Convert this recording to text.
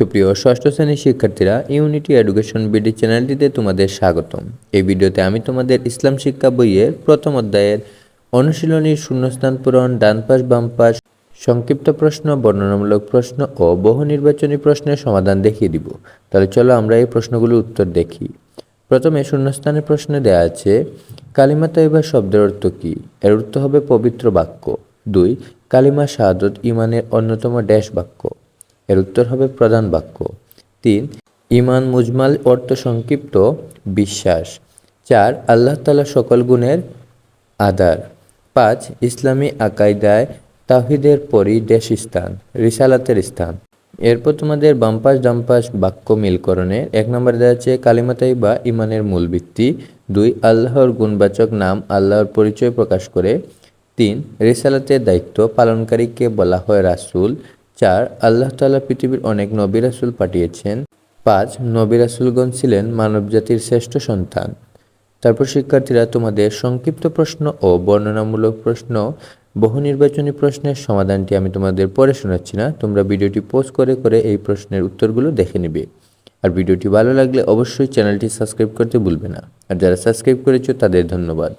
সুপ্রিয় ষষ্ঠ শ্রেণির শিক্ষার্থীরা ইউনিটি এডুকেশন বিডি চ্যানেলটিতে তোমাদের স্বাগতম। এই ভিডিওতে আমি তোমাদের ইসলাম শিক্ষা বইয়ের প্রথম অধ্যায়ের অনুশীলনী শূন্যস্থান পূরণ, ডান পাশ, বাম পাশ, সংক্ষিপ্ত প্রশ্ন, বর্ণনামূলক প্রশ্ন ও বহু নির্বাচনী প্রশ্নের সমাধান দেখিয়ে দিব। তাহলে চলো আমরা এই প্রশ্নগুলোর উত্তর দেখি। প্রথমে শূন্যস্থানের প্রশ্নে দেয়া আছে, কালিমা তৈবা শব্দের অর্থ কী? এর অর্থ হবে পবিত্র বাক্য। দুই, কালিমা শাহাদত ইমানের অন্যতম ড্যাশ বাক্য। এর উত্তর হবে প্রধান বাক্য। তিন ইমান মুজমাল, অর্থ সংক্ষিপ্ত, বিশ্বাস। চার, আল্লাহ তালা সকল গুণের আধার পাঁচ, ইসলামী আকাইদায় তাহিদের পরই দেশ স্থান রিসালাতের স্থান। এরপর তোমাদের বাম্পাস ডাম্পাস বাক্য মিলকরণে এক নম্বরে দেওয়া আছে কালিমাতাই বা ইমানের মূল ভিত্তি। দুই, আল্লাহর গুণবাচক নাম আল্লাহর পরিচয় প্রকাশ করে। তিন, রিসালাতের দায়িত্ব পালনকারীকে বলা হয় রাসূল। চার, আল্লাহ তাআলা পৃথিবীর অনেক নবী রাসূল পাঠিয়েছেন। পাঁচ, নবী রাসূলগণ ছিলেন মানবজাতির শ্রেষ্ঠ সন্তান। তারপর শিক্ষার্থীরা তোমাদের সংক্ষিপ্ত প্রশ্ন ও বর্ণনামূলক প্রশ্ন, বহু নির্বাচনী প্রশ্নের সমাধানটি আমি তোমাদের পরে শোনাচ্ছি না, তোমরা ভিডিওটি পোস্ট করে করে এই প্রশ্নের উত্তরগুলো দেখে নেবে। আর ভিডিওটি ভালো লাগলে অবশ্যই চ্যানেলটি সাবস্ক্রাইব করতে ভুলবে না। আর যারা সাবস্ক্রাইব করেছ তাদের ধন্যবাদ।